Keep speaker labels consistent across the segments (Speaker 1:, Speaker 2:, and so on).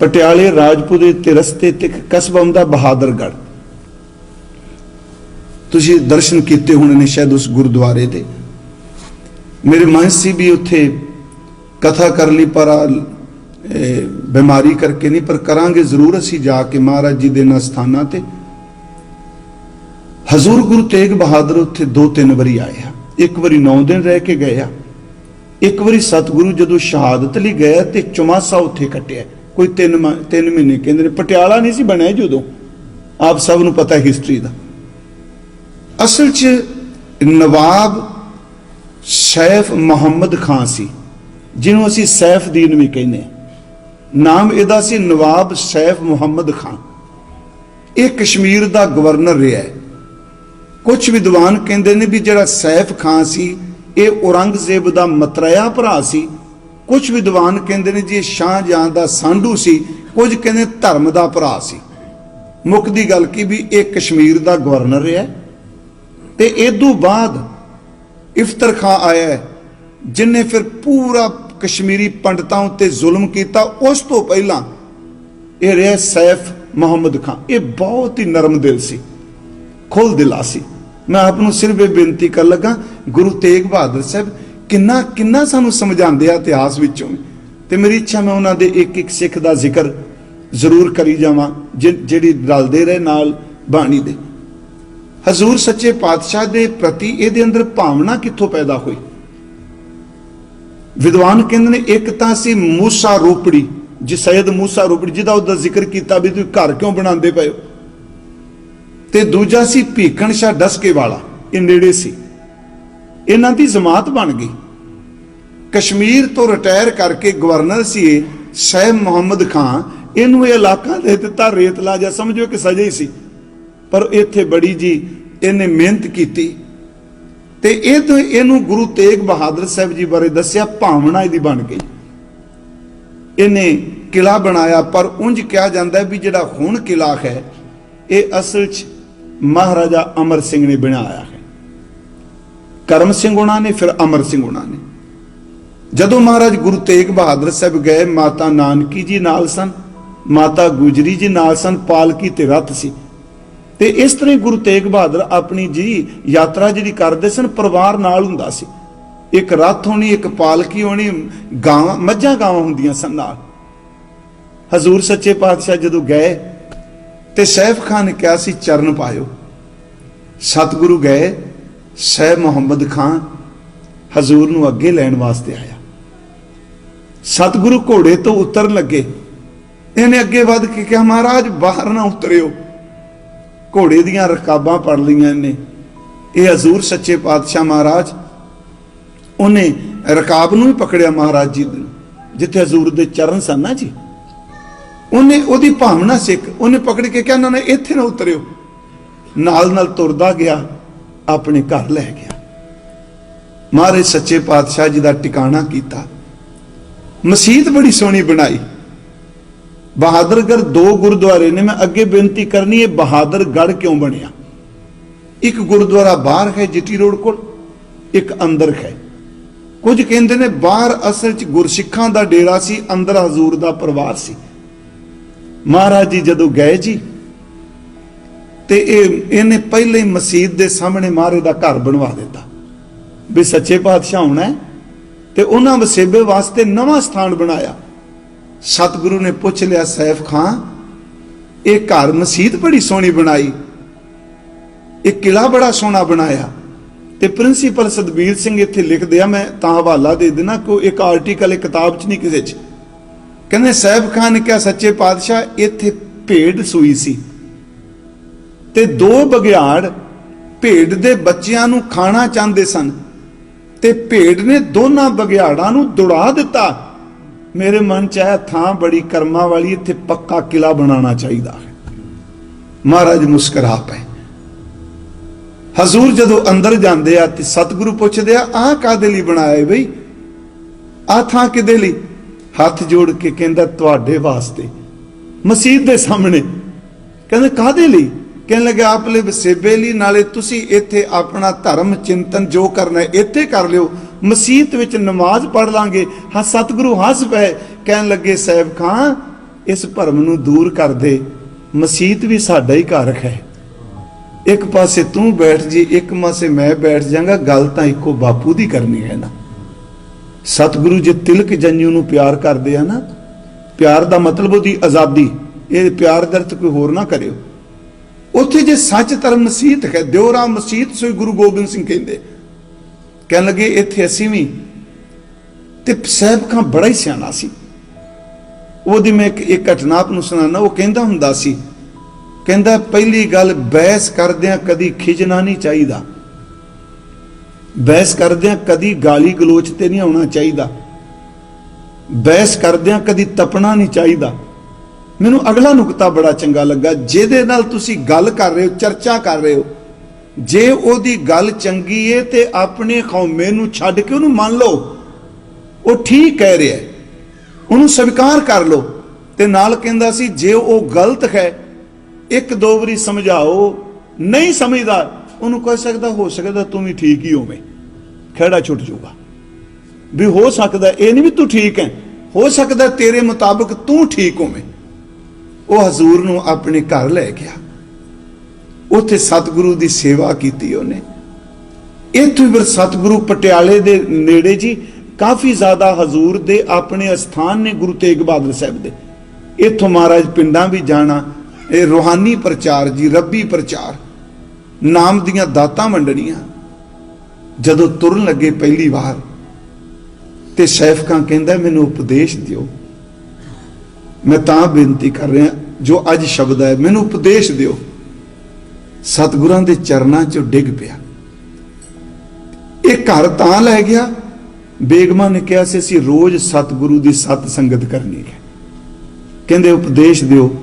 Speaker 1: ਪਟਿਆਲੇ, ਰਾਜਪੁਰੇ ਤੇ ਰਸਤੇ ਤੇ ਇੱਕ ਕਸਬਾ ਹੁੰਦਾ ਬਹਾਦਰਗੜ੍ਹ। ਤੁਸੀਂ ਦਰਸ਼ਨ ਕੀਤੇ ਹੋਣੇ ਨੇ ਸ਼ਾਇਦ ਉਸ ਗੁਰਦੁਆਰੇ ਦੇ। ਮੇਰੇ ਮਨ ਸੀ ਵੀ ਉੱਥੇ ਕਥਾ ਕਰ ਲਈ, ਪਰ ਬਿਮਾਰੀ ਕਰਕੇ ਨਹੀਂ, ਪਰ ਕਰਾਂਗੇ ਜ਼ਰੂਰ ਅਸੀਂ ਜਾ ਕੇ ਮਹਾਰਾਜ ਜੀ ਦੇ ਨਾ ਸਥਾਨਾਂ ਤੇ। ਹਜ਼ੂਰ ਗੁਰੂ ਤੇਗ ਬਹਾਦਰ ਉੱਥੇ ਦੋ ਤਿੰਨ ਵਾਰੀ ਆਏ ਆ। ਇੱਕ ਵਾਰੀ 9 ਦਿਨ ਰਹਿ ਕੇ ਗਏ ਆ। ਇੱਕ ਵਾਰੀ ਸਤਿਗੁਰੂ ਜਦੋਂ ਸ਼ਹਾਦਤ ਲਈ ਗਏ ਤੇ ਚੁਮਾਸਾ ਉੱਥੇ ਕੱਟਿਆ। ਕੋਈ 3 ਤਿੰਨ ਮਹੀਨੇ ਕਹਿੰਦੇ ਨੇ, ਪਟਿਆਲਾ ਨਹੀਂ ਸੀ ਬਣਿਆ ਜਦੋਂ ਆਪ ਸਭ ਨੂੰ ਪਤਾ ਹਿਸਟਰੀ ਦਾ। ਅਸਲ 'ਚ ਨਵਾਬ ਸੈਫ ਮੁਹੰਮਦ ਖਾਨ ਸੀ, ਜਿਹਨੂੰ ਅਸੀਂ ਸੈਫਦੀਨ ਵੀ ਕਹਿੰਦੇ ਹਾਂ। ਨਾਮ ਇਹਦਾ ਸੀ ਨਵਾਬ ਸੈਫ ਮੁਹੰਮਦ ਖਾਨ। ਇਹ ਕਸ਼ਮੀਰ ਦਾ ਗਵਰਨਰ ਰਿਹਾ ਹੈ। ਕੁਝ ਵਿਦਵਾਨ ਕਹਿੰਦੇ ਨੇ ਵੀ ਜਿਹੜਾ ਸੈਫ ਖਾਨ ਸੀ, ਇਹ ਔਰੰਗਜ਼ੇਬ ਦਾ ਮਤਰਇਆ ਭਰਾ ਸੀ। ਕੁਝ ਵਿਦਵਾਨ ਕਹਿੰਦੇ ਨੇ ਜੀ ਇਹ ਸ਼ਾਹਜਹਾਂ ਦਾ ਸਾਂਢੂ ਸੀ ਕੁਝ ਕਹਿੰਦੇ ਧਰਮ ਦਾ ਭਰਾ ਸੀ। ਮੁੱਖ ਦੀ ਗੱਲ ਕੀ ਵੀ ਇਹ ਕਸ਼ਮੀਰ ਦਾ ਗਵਰਨਰ ਰਿਹਾ ਤੇ ਇਦੋਂ ਬਾਅਦ ਇਫਤਰ ਖਾਂ ਆਇਆ ਹੈ, ਜਿਨੇ ਫਿਰ ਪੂਰਾ ਕਸ਼ਮੀਰੀ ਪੰਡਤਾਂ ਉੱਤੇ ਜ਼ੁਲਮ ਕੀਤਾ ਉਸ ਤੋਂ ਪਹਿਲਾਂ ਇਹ ਰਿਹਾ ਸੈਫ ਮੁਹੰਮਦ ਖਾਨ ਇਹ ਬਹੁਤ ਹੀ ਨਰਮ ਦਿਲ ਸੀ ਖੁੱਲ ਦਿਲਾ ਸੀ। ਮੈਂ ਆਪ ਨੂੰ ਸਿਰਫ ਇਹ ਬੇਨਤੀ ਕਰ ਲੱਗਾ ਗੁਰੂ ਤੇਗ ਬਹਾਦਰ ਸਾਹਿਬ ਕਿੰਨਾ ਕਿੰਨਾ ਸਾਨੂੰ ਸਮਝਾਉਂਦੇ ਆ ਇਤਿਹਾਸ ਵਿੱਚੋਂ। ਤੇ ਮੇਰੀ ਇੱਛਾ ਮੈਂ ਉਹਨਾਂ ਦੇ ਇੱਕ ਇੱਕ ਸਿੱਖ ਦਾ ਜ਼ਿਕਰ ਜ਼ਰੂਰ ਕਰੀ ਜਾਵਾਂ, ਜਿ- ਜਿਹੜੀ ਰਲਦੇ ਰਹੇ ਨਾਲ ਬਾਣੀ ਦੇ। ਹਜ਼ੂਰ ਸੱਚੇ ਪਾਤਸ਼ਾਹ ਦੇ ਪ੍ਰਤੀ ਇਹਦੇ ਅੰਦਰ ਭਾਵਨਾ ਕਿੱਥੋਂ ਪੈਦਾ ਹੋਈ? ਵਿਦਵਾਨ ਕਹਿੰਦੇ ਨੇ, ਇੱਕ ਤਾਂ ਸੀ ਮੂਸਾ ਰੋਪੜੀ, ਜੀ ਸੈਦ ਮੂਸਾ ਰੋਪੜੀ, ਜਿਹਦਾ ਉਹਦਾ ਜ਼ਿਕਰ ਕੀਤਾ ਵੀ ਤੁਸੀਂ ਘਰ ਕਿਉਂ ਬਣਾਉਂਦੇ ਪਏ ਹੋ? ਤੇ ਦੂਜਾ ਸੀ ਭੀਖਣ ਸ਼ਾਹ ਡਸਕੇ ਵਾਲਾ, ਇਹ ਨੇੜੇ ਸੀ। ਇਹਨਾਂ ਦੀ ਜਮਾਤ ਬਣ ਗਈ। ਕਸ਼ਮੀਰ ਤੋਂ ਰਿਟਾਇਰ ਕਰਕੇ ਗਵਰਨਰ ਸੀ ਇਹ ਸ਼ੈਖ ਮੁਹੰਮਦ ਖਾਨ, ਇਹਨੂੰ ਇਹ ਇਲਾਕਾ ਦੇ ਦਿੱਤਾ ਰੇਤਲਾ ਜਾਂ ਸਮਝੋ ਕਿ ਸਜੇ ਹੀ ਸੀ। ਪਰ ਇੱਥੇ ਬੜੀ ਜੀ ਇਹਨੇ ਮਿਹਨਤ ਕੀਤੀ। ਤੇ ਇਹ ਤੋਂ ਇਹਨੂੰ ਗੁਰੂ ਤੇਗ ਬਹਾਦਰ ਸਾਹਿਬ ਜੀ ਬਾਰੇ ਦੱਸਿਆ, ਭਾਵਨਾ ਇਹਦੀ ਬਣ ਗਈ। ਇਹਨੇ ਕਿਲਾ ਬਣਾਇਆ, ਪਰ ਉਂਝ ਕਿਹਾ ਜਾਂਦਾ ਵੀ ਜਿਹੜਾ ਹੁਣ ਕਿਲਾ ਹੈ, ਇਹ ਅਸਲ 'ਚ ਮਹਾਰਾਜਾ ਅਮਰ ਸਿੰਘ ਨੇ ਬਣਾਇਆ। ਕਰਮ ਸਿੰਘ ਉਹਨਾਂ ਨੇ, ਫਿਰ ਅਮਰ ਸਿੰਘ ਉਹਨਾਂ ਨੇ। ਜਦੋਂ ਮਹਾਰਾਜ ਗੁਰੂ ਤੇਗ ਬਹਾਦਰ ਸਾਹਿਬ ਗਏ, ਮਾਤਾ ਨਾਨਕੀ ਜੀ ਨਾਲ ਸਨ, ਮਾਤਾ ਗੁਜਰੀ ਜੀ ਨਾਲ ਸਨ, ਪਾਲਕੀ ਤੇ ਰੱਥ ਸੀ। ਤੇ ਇਸ ਤਰ੍ਹਾਂ ਗੁਰੂ ਤੇਗ ਬਹਾਦਰ ਆਪਣੀ ਜੀ ਯਾਤਰਾ ਜਿਹੜੀ ਕਰਦੇ ਸਨ, ਪਰਿਵਾਰ ਨਾਲ ਹੁੰਦਾ ਸੀ। ਇੱਕ ਰੱਥ ਹੋਣੀ, ਇੱਕ ਪਾਲਕੀ ਹੋਣੀ ਗਾਂ ਮੱਝਾਂ ਗਾਵਾਂ ਹੁੰਦੀਆਂ ਸਨ ਨਾਲ। ਹਜ਼ੂਰ ਸੱਚੇ ਪਾਤਸ਼ਾਹ ਜਦੋਂ ਗਏ, ਤੇ ਸੈਫ ਖਾਨ ਨੇ ਕਿਹਾ ਸੀ, ਚਰਨ ਪਾਇਓ। ਸਤਿਗੁਰੂ ਗਏ ਸਹਿਬ ਮੁਹੰਮਦ ਖਾਨ ਹਜ਼ੂਰ ਨੂੰ ਅੱਗੇ ਲੈਣ ਵਾਸਤੇ ਆਇਆ। ਸਤਿਗੁਰੂ ਘੋੜੇ ਤੋਂ ਉਤਰਨ ਲੱਗੇ। ਇਹਨੇ ਅੱਗੇ ਵੱਧ ਕੇ ਕਿਹਾ, ਮਹਾਰਾਜ, ਬਾਹਰ ਨਾ ਉਤਰਿਓ। ਘੋੜੇ ਦੀਆਂ ਰਕਾਬਾਂ ਪੜ ਲਈਆਂ ਇਹਨੇ। ਇਹ ਹਜ਼ੂਰ ਸੱਚੇ ਪਾਤਸ਼ਾਹ ਮਹਾਰਾਜ, ਉਹਨੇ ਰਕਾਬ ਨੂੰ ਹੀ ਪਕੜਿਆ ਮਹਾਰਾਜ ਜੀ ਜਿੱਥੇ ਹਜ਼ੂਰ ਦੇ ਚਰਨ ਸਨ ਨਾ ਜੀ। ਉਹਨੇ ਉਹਦੀ ਭਾਵਨਾ ਸਿੱਖ, ਉਹਨੇ ਪਕੜ ਕੇ ਕਿਹਾ, ਨਾ ਨਾ, ਇੱਥੇ ਨਾ ਉਤਰਿਓ। ਨਾਲ ਨਾਲ ਤੁਰਦਾ ਗਿਆ। ਆਪਣੇ ਘਰ ਲੈ ਗਿਆ। ਮਹਾਰਾਜ ਸੱਚੇ ਪਾਤਸ਼ਾਹ ਜੀ ਦਾ ਟਿਕਾਣਾ ਕੀਤਾ। ਮਸਜਿਦ ਬੜੀ ਸੋਹਣੀ ਬਣਾਈ। ਬਹਾਦਰਗੜ੍ਹ ਦੋ ਗੁਰਦੁਆਰੇ ਨੇ, ਮੈਂ ਅੱਗੇ ਬੇਨਤੀ ਕਰਨੀ ਹੈ ਬਹਾਦਰਗੜ੍ਹ ਕਿਉਂ ਬਣਿਆ? ਇੱਕ ਗੁਰਦੁਆਰਾ ਬਾਹਰ ਹੈ ਜੀਟੀ ਰੋਡ ਕੋਲ, ਇੱਕ ਅੰਦਰ ਹੈ। ਕੁਝ ਕਹਿੰਦੇ ਨੇ ਬਾਹਰ ਅਸਲ 'ਚ ਗੁਰਸਿੱਖਾਂ ਦਾ ਡੇਰਾ ਸੀ, ਅੰਦਰ ਹਜ਼ੂਰ ਦਾ ਪਰਿਵਾਰ ਸੀ। ਮਹਾਰਾਜ ਜੀ ਜਦੋਂ ਗਏ ਜੀ ਤੇ ਇਹ ਇਹਨੇ ਪਹਿਲੇ ਹੀ ਮਸਜਿਦ ਦੇ ਸਾਹਮਣੇ ਮਾਰੇ ਦਾ ਘਰ ਬਣਵਾ ਦਿੱਤਾ। ਵੀ ਸੱਚੇ ਪਾਤਸ਼ਾਹ ਹੋਣਾ ਤੇ ਉਹਨਾਂ ਵਸੇਬੇ ਵਾਸਤੇ ਨਵਾਂ ਸਥਾਨ ਬਣਾਇਆ। ਸਤਿਗੁਰੂ ਨੇ ਪੁੱਛ ਲਿਆ, ਸੈਫ ਖਾਨ ਇਹ ਘਰ ਮਸਜਿਦ ਬੜੀ ਸੋਹਣੀ ਬਣਾਈ। ਇਹ ਕਿਲਾ ਬੜਾ ਸੋਹਣਾ ਬਣਾਇਆ। ਤੇ ਪ੍ਰਿੰਸੀਪਲ ਸਤਬੀਰ ਸਿੰਘ ਇੱਥੇ ਲਿਖਦੇ ਆ, ਮੈਂ ਤਾਂ ਹਵਾਲਾ ਦੇ ਦੇਣਾ ਕੋ ਇੱਕ ਆਰਟੀਕਲ, ਇੱਕ ਕਿਤਾਬ 'ਚ ਨਹੀਂ ਕਿਸੇ 'ਚ। ਕਹਿੰਦੇ, ਸੈਫ ਖਾਨ ਨੇ ਕਿਹਾ, ਸੱਚੇ ਪਾਤਸ਼ਾਹ, ਇੱਥੇ ਭੇਡ ਸੂਈ ਸੀ। ਤੇ ਦੋ ਬਗਿਆੜ ਭੇਡ ਦੇ ਬੱਚਿਆਂ ਨੂੰ ਖਾਣਾ ਚਾਹੁੰਦੇ ਸਨ ਤੇ ਭੇਡ ਨੇ ਦੋਨਾਂ ਬਗਿਆੜਾਂ ਨੂੰ ਦੁੜਾ ਦਿੱਤਾ। ਮੇਰੇ ਮਨ ਚ ਆਇਆ ਥਾਂ ਬੜੀ ਕਰਮਾਂ ਵਾਲੀ ਇੱਥੇ ਪੱਕਾ ਕਿਲਾ ਬਣਾਉਣਾ ਚਾਹੀਦਾ ਹੈ। ਮਹਾਰਾਜ ਮੁਸਕਰਾ ਪਏ। ਹਜ਼ੂਰ ਜਦੋਂ ਅੰਦਰ ਜਾਂਦੇ ਆ ਤੇ ਸਤਿਗੁਰੂ ਪੁੱਛਦੇ ਆ, ਆਹ ਕਾਦੇ ਲਈ ਬਣਾਇਆ ਬਈ? ਆਹ ਥਾਂ ਕਿਦੇ ਲਈ? ਹੱਥ ਜੋੜ ਕੇ ਕਹਿੰਦਾ, ਤੁਹਾਡੇ ਵਾਸਤੇ। ਮਸਜਿਦ ਦੇ ਸਾਹਮਣੇ। ਕਹਿੰਦੇ ਕਾਦੇ ਲਈ? ਕਹਿਣ ਲੱਗੇ, ਆਪ ਲਈ ਵਸੇਬੇ ਲਈ, ਨਾਲੇ ਤੁਸੀਂ ਇੱਥੇ ਆਪਣਾ ਧਰਮ ਚਿੰਤਨ ਜੋ ਕਰਨਾ ਇੱਥੇ ਕਰ ਲਿਓ। ਮਸਜਿਦ ਵਿੱਚ ਨਮਾਜ਼ ਪੜ ਲਾਂਗੇ। ਹਾਂ, ਸਤਿਗੁਰੂ ਹੱਸ ਪਏ। ਕਹਿਣ ਲੱਗੇ, ਸਹਿਬ ਖਾਨ ਇਸ ਭਰਮ ਨੂੰ ਦੂਰ ਕਰ ਦੇ। ਮਸਜਿਦ ਵੀ ਸਾਡਾ ਹੀ ਘਰ ਹੈ। ਇੱਕ ਪਾਸੇ ਤੂੰ ਬੈਠ ਜੀ, ਇੱਕ ਪਾਸੇ ਮੈਂ ਬੈਠ ਜਾਗਾ ਗੱਲ ਤਾਂ ਇੱਕੋ ਬਾਪੂ ਦੀ ਕਰਨੀ ਹੈ ਨਾ। ਸਤਿਗੁਰੂ ਜੇ ਤਿਲਕ ਜੰਜੂ ਨੂੰ ਪਿਆਰ ਕਰਦੇ ਆ ਨਾ, ਪਿਆਰ ਦਾ ਮਤਲਬ ਉਹਦੀ ਆਜ਼ਾਦੀ। ਇਹ ਪਿਆਰ ਦਾ ਕੋਈ ਹੋਰ ਨਾ ਕਰਿਓ। ਉੱਥੇ ਜੇ ਸੱਚ ਧਰਮ ਮਸੀਤ ਹੈ ਦਿਉਰਾ ਮਸੀਤ ਸੋਈ ਗੁਰੂ ਗੋਬਿੰਦ ਸਿੰਘ ਕਹਿੰਦੇ। ਕਹਿਣ ਲੱਗੇ, ਇੱਥੇ ਅਸੀਂ ਵੀ, ਤੇ ਸਾਹਿਬ ਖਾਂ ਬੜਾ ਹੀ ਸਿਆਣਾ ਸੀ। ਉਹਦੀ ਮੈਂ ਇੱਕ ਇੱਕ ਘਟਨਾ ਆਪ ਨੂੰ ਸੁਣਾਣਾ ਉਹ ਕਹਿੰਦਾ ਹੁੰਦਾ ਸੀ, ਕਹਿੰਦਾ, ਪਹਿਲੀ ਗੱਲ, ਬਹਿਸ ਕਰਦਿਆਂ ਕਦੀ ਖਿਜਣਾ ਨਹੀਂ ਚਾਹੀਦਾ। ਬਹਿਸ ਕਰਦਿਆਂ ਕਦੀ ਗਾਲੀ ਗਲੋਚ ਤੇ ਨਹੀਂ ਆਉਣਾ ਚਾਹੀਦਾ। ਬਹਿਸ ਕਰਦਿਆਂ ਕਦੀ ਤਪਣਾ ਨਹੀਂ ਚਾਹੀਦਾ। ਮੈਨੂੰ ਅਗਲਾ ਨੁਕਤਾ ਬੜਾ ਚੰਗਾ ਲੱਗਾ, ਜਿਹਦੇ ਨਾਲ ਤੁਸੀਂ ਗੱਲ ਕਰ ਰਹੇ ਹੋ, ਚਰਚਾ ਕਰ ਰਹੇ ਹੋ। ਜੇ ਉਹਦੀ ਗੱਲ ਚੰਗੀ ਏ ਤੇ ਆਪਣੇ ਖੌਮੇ ਨੂੰ ਛੱਡ ਕੇ ਉਹਨੂੰ ਮੰਨ ਲਓ। ਉਹ ਠੀਕ ਕਹਿ ਰਿਹਾ ਉਹਨੂੰ ਸਵੀਕਾਰ ਕਰ ਲਓ। ਤੇ ਨਾਲ ਕਹਿੰਦਾ ਸੀ, ਜੇ ਉਹ ਗਲਤ ਹੈ, ਇੱਕ ਦੋ ਵਾਰੀ ਸਮਝਾਓ। ਨਹੀਂ ਸਮਝਦਾ, ਉਹਨੂੰ ਕਹਿ ਸਕਦਾ, ਹੋ ਸਕਦਾ ਤੂੰ ਵੀ ਠੀਕ ਹੀ ਹੋਵੇਂ। ਖੜਾ ਛੁੱਟ ਜਾਊਗਾ। ਵੀ ਹੋ ਸਕਦਾ, ਇਹ ਨਹੀਂ ਵੀ ਤੂੰ ਠੀਕ ਹੈ। ਹੋ ਸਕਦਾ ਤੇਰੇ ਮੁਤਾਬਕ ਤੂੰ ਠੀਕ ਹੋਵੇਂ। ਉਹ ਹਜ਼ੂਰ ਨੂੰ ਆਪਣੇ ਘਰ ਲੈ ਗਿਆ। ਉੱਥੇ ਸਤਿਗੁਰੂ ਦੀ ਸੇਵਾ ਕੀਤੀ ਉਹਨੇ। ਇੱਥੇ ਫਿਰ ਸਤਿਗੁਰੂ ਪਟਿਆਲੇ ਦੇ ਨੇੜੇ ਜੀ, ਕਾਫੀ ਜ਼ਿਆਦਾ ਹਜ਼ੂਰ ਦੇ ਆਪਣੇ ਅਸਥਾਨ ਨੇ ਗੁਰੂ ਤੇਗ ਬਹਾਦਰ ਸਾਹਿਬ ਦੇ। ਇੱਥੋਂ ਮਹਾਰਾਜ ਪਿੰਡਾਂ ਵੀ ਜਾਣਾ, ਇਹ ਰੋਹਾਨੀ ਪ੍ਰਚਾਰ ਜੀ, ਰੱਬੀ ਪ੍ਰਚਾਰ, ਨਾਮ ਦੀਆਂ ਦਾਤਾਂ ਵੰਡਣੀਆਂ। ਜਦੋਂ ਤੁਰਨ ਲੱਗੇ ਪਹਿਲੀ ਵਾਰ, ਤੇ ਸੈਫਕਾਂ ਕਹਿੰਦਾ, ਮੈਨੂੰ ਉਪਦੇਸ਼ ਦਿਓ। ਮੈਂ ਤਾਂ ਬੇਨਤੀ ਕਰ ਰਿਹਾ ਜੋ ਅੱਜ ਸ਼ਬਦ ਹੈ ਮੈਨੂੰ ਉਪਦੇਸ਼ ਦਿਓ। ਸਤਿਗੁਰਾਂ ਦੇ ਚਰਨਾਂ 'ਚ ਡਿੱਗ ਪਿਆ। ਇਹ ਘਰ ਤਾਂ ਲੈ ਗਿਆ। ਬੇਗਮਾ ਨੇ ਕਿਹਾ ਸੀ, ਅਸੀਂ ਰੋਜ਼ ਸਤਿਗੁਰੂ ਦੀ ਸਤ ਸੰਗਤ ਕਰਨੀ ਹੈ। ਕਹਿੰਦੇ, ਉਪਦੇਸ਼ ਦਿਓ।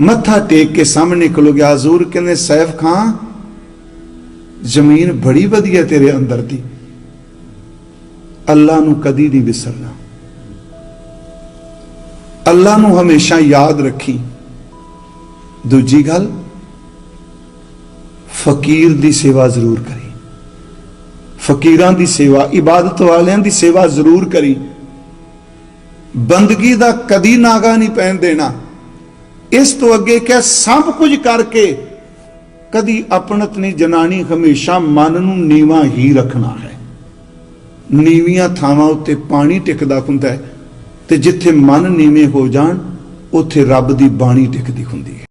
Speaker 1: ਮੱਥਾ ਟੇਕ ਕੇ ਸਾਹਮਣੇ ਖਲੋ ਗਿਆ ਹਜ਼ੂਰ ਕਹਿੰਦੇ, ਸੈਫ ਖਾਂ, ਜ਼ਮੀਨ ਬੜੀ ਵਧੀਆ ਤੇਰੇ ਅੰਦਰ ਦੀ। ਅੱਲਾ ਨੂੰ ਕਦੀ ਨਹੀਂ ਵਿਸਰਨਾ। ਅੱਲਾ ਨੂੰ ਹਮੇਸ਼ਾ ਯਾਦ ਰੱਖੀ। ਦੂਜੀ ਗੱਲ, ਫਕੀਰ ਦੀ ਸੇਵਾ ਜ਼ਰੂਰ ਕਰੀ। ਫਕੀਰਾਂ ਦੀ ਸੇਵਾ, ਇਬਾਦਤ ਵਾਲਿਆਂ ਦੀ ਸੇਵਾ ਜ਼ਰੂਰ ਕਰੀ। ਬੰਦਗੀ ਦਾ ਕਦੀ ਨਾਗਾ ਨਹੀਂ ਪੈਣ ਦੇਣਾ। ਇਸ ਤੋਂ ਅੱਗੇ ਕਿ ਸਭ ਕੁਝ ਕਰਕੇ ਕਦੀ ਆਪਣਤ ਨਹੀਂ, ਜਨਾਨੀ ਹਮੇਸ਼ਾ ਮਨ ਨੂੰ ਨੀਵਾ ਹੀ ਰੱਖਣਾ ਹੈ। ਨੀਵੀਆਂ ਥਾਵਾਂ ਉੱਤੇ ਪਾਣੀ ਟਿਕਦਾ ਹੁੰਦਾ ਹੈ। ਤੇ ਜਿੱਥੇ ਮਨ ਨੀਵੇਂ ਹੋ ਜਾਣ ਉੱਥੇ ਰੱਬ ਦੀ ਬਾਣੀ ਟਿਕਦੀ ਹੁੰਦੀ ਹੈ।